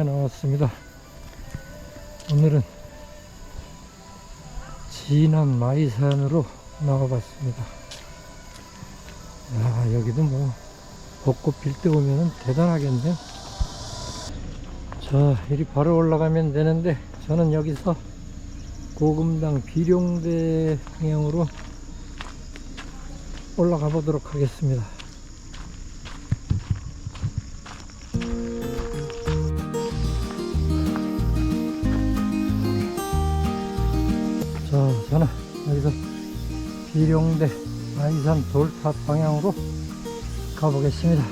내 나왔습니다. 오늘은 진안 마이산으로 나와봤습니다. 아, 여기도 뭐 벚꽃 필 때 오면 대단하겠네요. 자, 이리 바로 올라가면 되는데 저는 여기서 고금당 비룡대 방향으로 올라가 보도록 하겠습니다. 비룡대 아이산 돌탑 방향으로 가보겠습니다.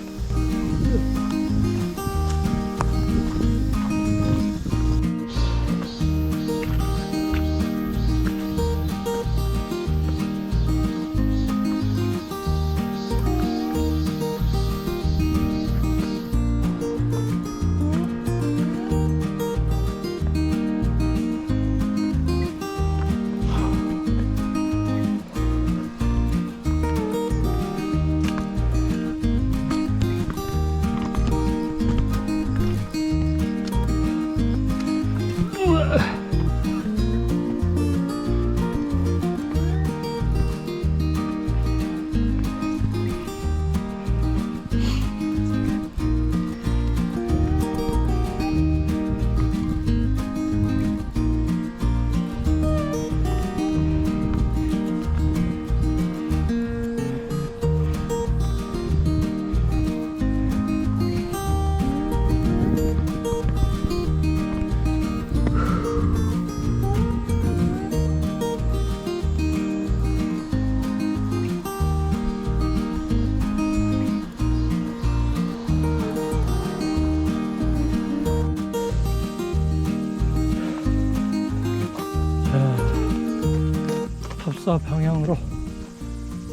탑사 방향으로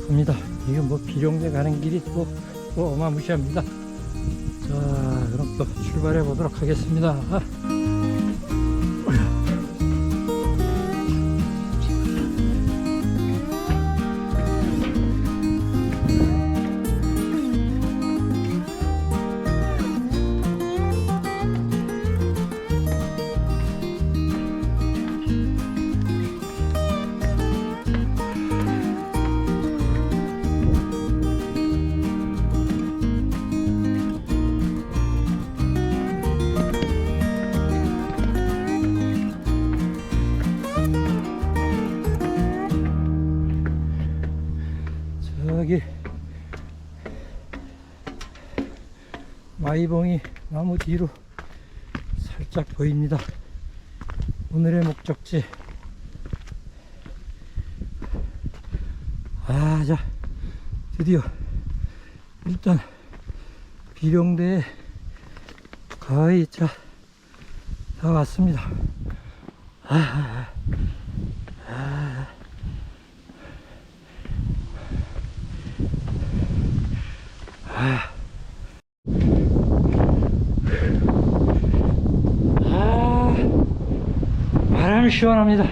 갑니다. 이게 뭐 비룡대 가는 길이 또, 또 어마무시합니다. 자, 그럼 또 출발해 보도록 하겠습니다. 마이봉이 나무 뒤로 살짝 보입니다. 오늘의 목적지. 아, 자, 드디어 일단 비룡대에 거의 자, 다 왔습니다. 아, 아, 아, 바람이 시원합니다.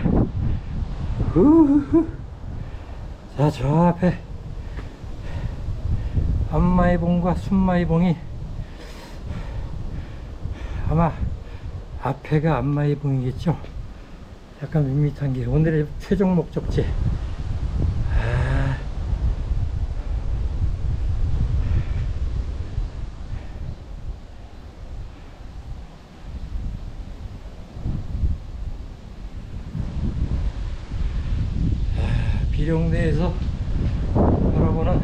자, 저 앞에 앞마이봉과 순마이봉이 아마 앞에가 앞마이봉이겠죠. 약간 밋밋한 게 오늘의 최종 목적지. 아, 비룡대에서 바라보는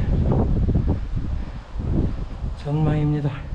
전망입니다.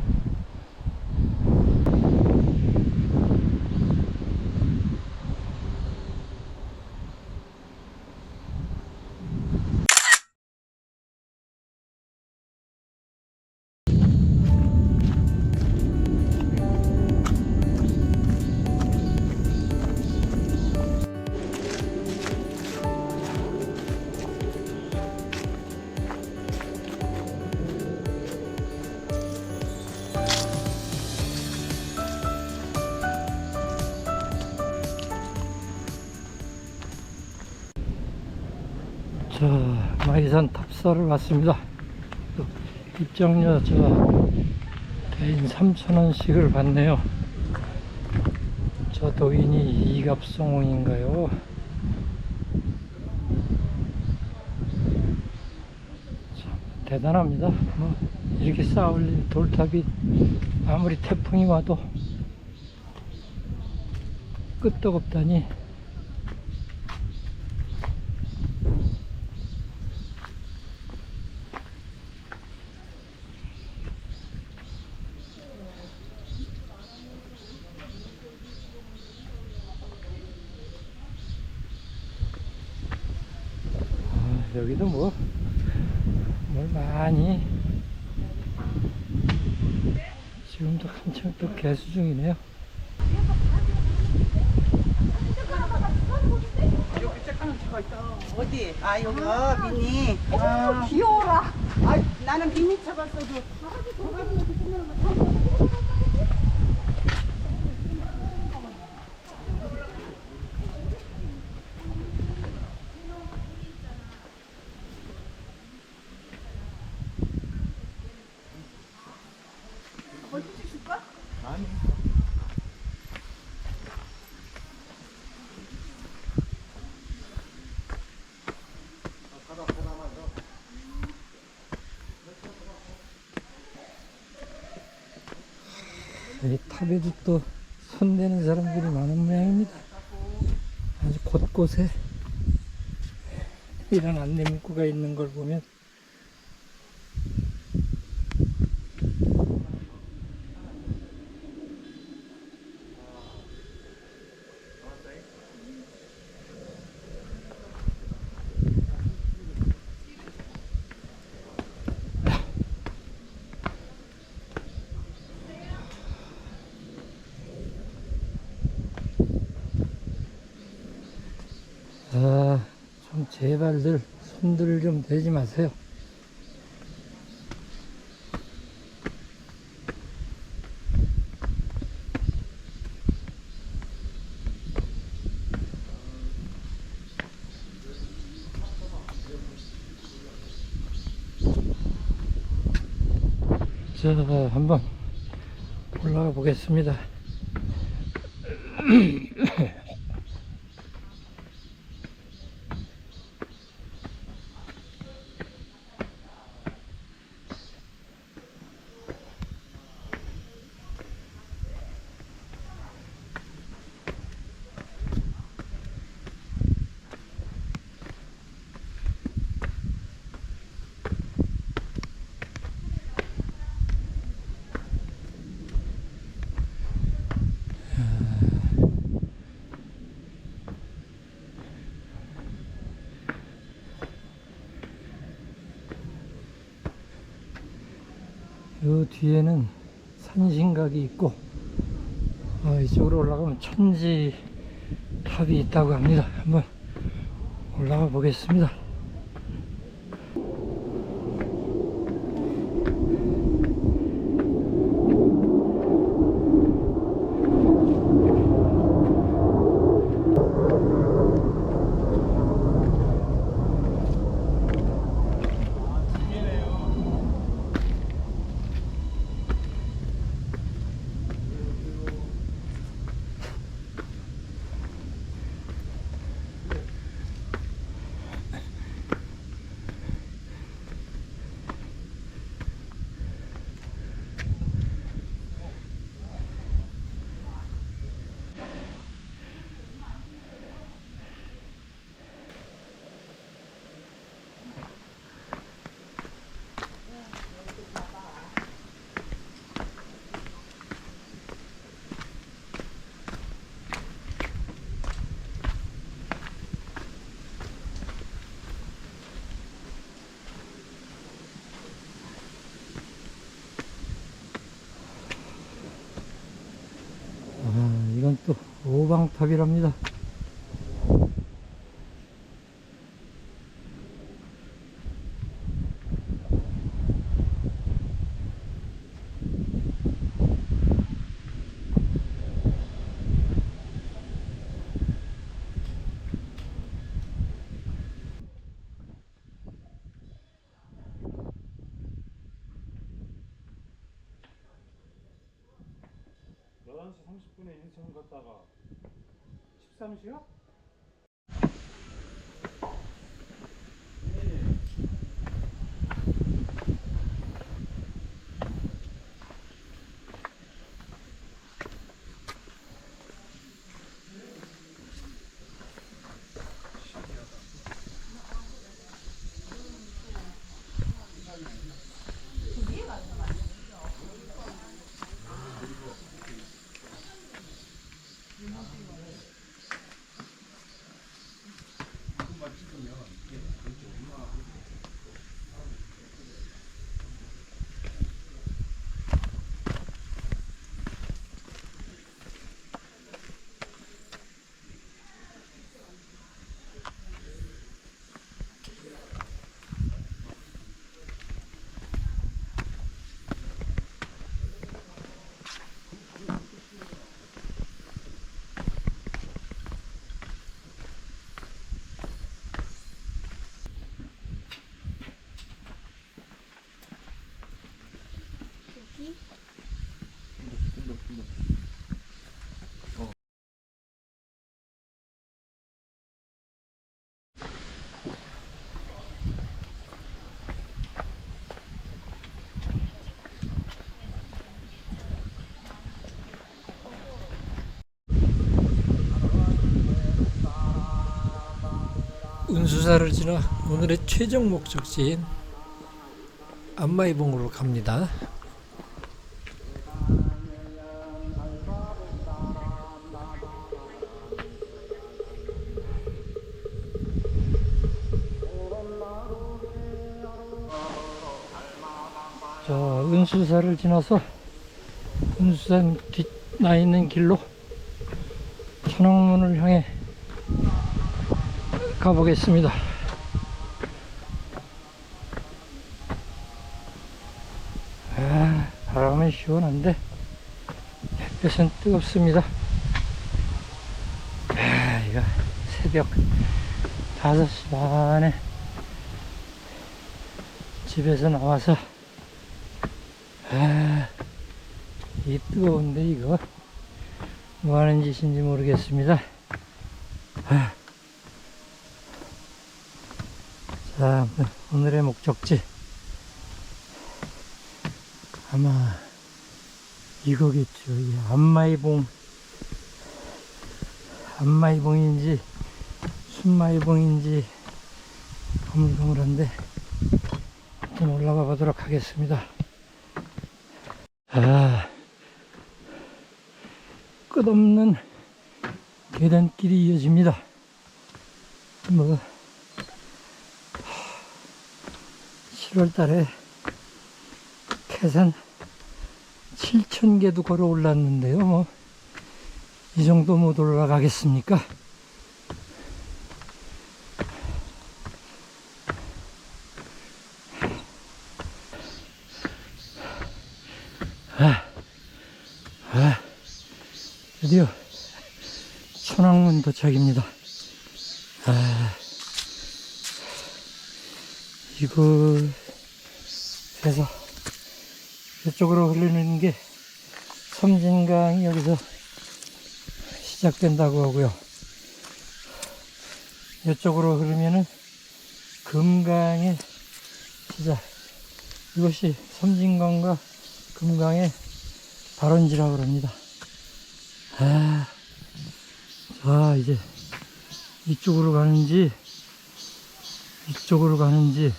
저 마이산 탑사를 왔습니다. 입장료 저 개인 3천원씩을 받네요. 저 도인이 이갑성홍인가요? 대단합니다. 뭐 이렇게 쌓아올린 돌탑이 아무리 태풍이 와도 끄떡없다니. 여기도 뭐 뭘 많이 지금도 한참 또 개수 중이네요. 어디? 아 여기 어 미니. 아 귀여워라. 아 나는 미니 잡았어도. 이 탑에도 또 손대는 사람들이 많은 모양입니다. 아주 곳곳에 이런 안내 문구가 있는 걸 보면 아, 좀 제발들 손들 좀 대지 마세요. 자, 한번 올라가 보겠습니다. 요 뒤에는 산신각이 있고 어, 이쪽으로 올라가면 천지 탑이 있다고 합니다. 한번 올라가 보겠습니다. 아, 이건 또 오방탑이랍니다. 열한 시 30분에 인천 갔다가 13시요? 운수사를 지나 오늘의 최종 목적지인 안마이봉으로 갑니다. 자, 은수사를 지나서 은수산 뒷나 있는 길로 천왕문을 향해 가보겠습니다. 아, 바람은 시원한데 햇볕은 뜨겁습니다. 아, 이거 새벽 5시 반에 집에서 나와서 아, 이 뜨거운데 이거 뭐 하는 짓인지 모르겠습니다. 아. 자, 오늘의 목적지. 아마 이거겠죠. 이 안마이봉. 안마이봉인지 순마이봉인지 거물거물한데 한번 올라가 보도록 하겠습니다. 아, 끝없는 계단길이 이어집니다. 뭐, 7월 달에 캐산 7,000개도 걸어 올랐는데요. 뭐, 이 정도 못 올라가겠습니까? 아, 아, 드디어 천왕문 도착입니다. 아, 이곳 에서 이쪽으로 흐르는 게 섬진강이 여기서 시작된다고 하고요. 이쪽으로 흐르면은 금강의 시작. 이것이 섬진강과 금강의 발원지라고 합니다. 아, 자, 이제 이쪽으로 가는지, 이쪽으로 가는지.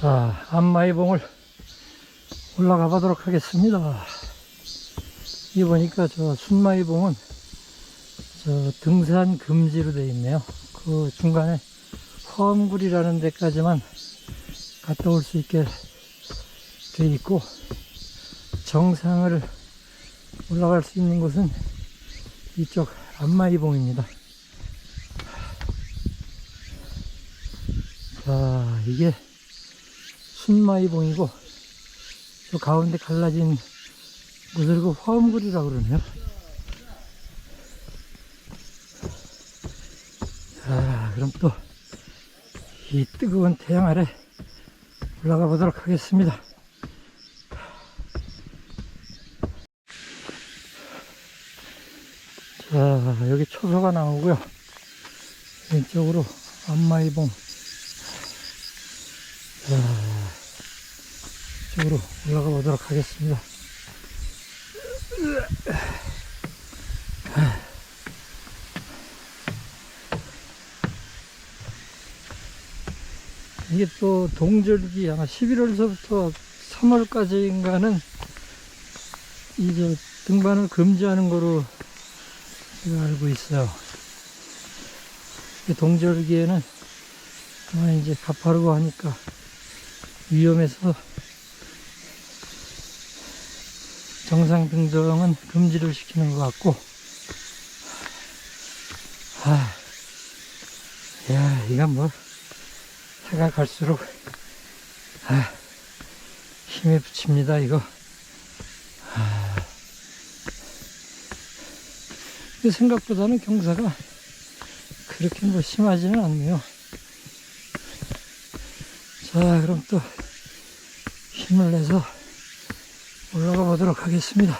자, 안마이봉을 올라가 보도록 하겠습니다. 이 보니까 저 순마이봉은 저 등산 금지로 되어 있네요. 그 중간에 화엄굴이라는 데까지만 갔다 올 수 있게 되어 있고 정상을 올라갈 수 있는 곳은 이쪽 안마이봉입니다. 자, 이게 순마이봉이고 저 가운데 갈라진 곳을 그 화엄굴이라고 그러네요. 자, 그럼 또 이 뜨거운 태양 아래 올라가 보도록 하겠습니다. 자, 여기 초소가 나오고요. 왼쪽으로 안마이봉. 자, 이 쪽으로 올라가 보도록 하겠습니다. 이게 또 동절기 아마 11월서부터 3월까지인가는 이제 등반을 금지하는 거로 제가 알고 있어요. 이 동절기에는 아마 이제 가파르고 하니까 위험해서 정상 등정은 금지를 시키는 것 같고, 아, 야, 이건 뭐, 해가 갈수록, 아, 힘에 붙입니다, 이거. 아, 생각보다는 경사가 그렇게 뭐 심하지는 않네요. 자, 그럼 또 힘을 내서 올라가 보도록 하겠습니다.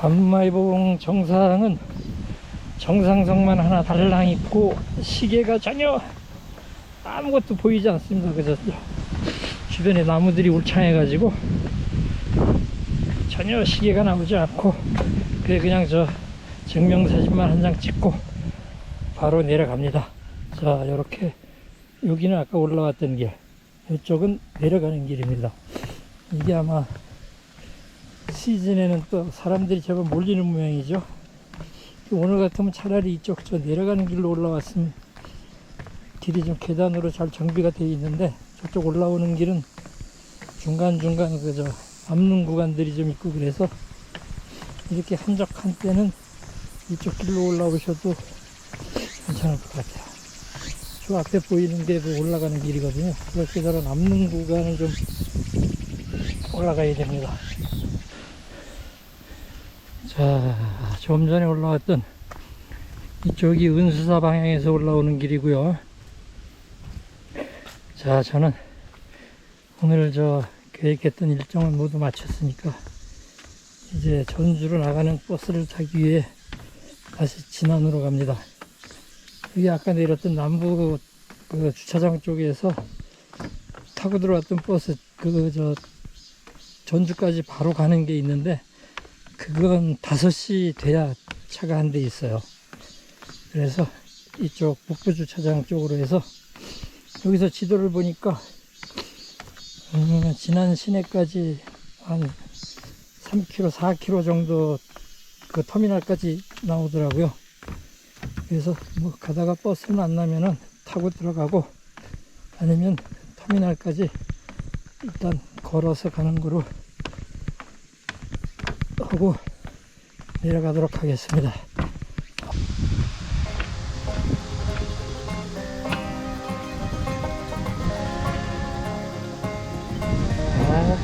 안마이봉 정상은 정상석만 하나 달랑 있고 시계가 전혀 아무것도 보이지 않습니다. 그래서 주변에 나무들이 울창해가지고 전혀 시계가 나오지 않고 그래 그냥 저 증명사진만 한 장 찍고 바로 내려갑니다. 자 이렇게 여기는 아까 올라왔던 길 이쪽은 내려가는 길입니다. 이게 아마 시즌에는 또 사람들이 제법 몰리는 모양이죠. 오늘 같으면 차라리 이쪽 저 내려가는 길로 올라왔으면 길이 좀 계단으로 잘 정비가 되어 있는데 저쪽 올라오는 길은 중간중간 그저 앞는 구간들이 좀 있고 그래서 이렇게 한적한 때는 이쪽 길로 올라오셔도 괜찮을 것 같아요. 저 앞에 보이는 게그 올라가는 길이거든요. 그렇게 저런 앞는 구간을 좀 올라가야 됩니다. 자, 좀 전에 올라왔던 이쪽이 은수사 방향에서 올라오는 길이고요. 자, 저는 오늘 저 계획했던 일정을 모두 마쳤으니까 이제 전주로 나가는 버스를 타기 위해 다시 진안으로 갑니다. 여기 아까 내렸던 남부 그 주차장 쪽에서 타고 들어왔던 버스 그 저 전주까지 바로 가는 게 있는데 그건 5시 돼야 차가 한 대 있어요. 그래서 이쪽 북부 주차장 쪽으로 해서 여기서 지도를 보니까 음, 지난 시내까지 한 3km, 4km 정도 그 터미널까지 나오더라고요. 그래서 뭐 가다가 버스는 안 나면은 타고 들어가고 아니면 터미널까지 일단 걸어서 가는 거로 하고 내려가도록 하겠습니다. 아,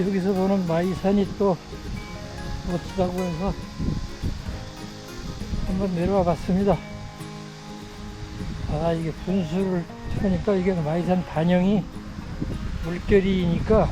여기서 보는 마이산이 또 멋지다고 해서 한번 내려와 봤습니다. 아, 이게 분수를 펴니까 이게 마이산 반영이 물결이니까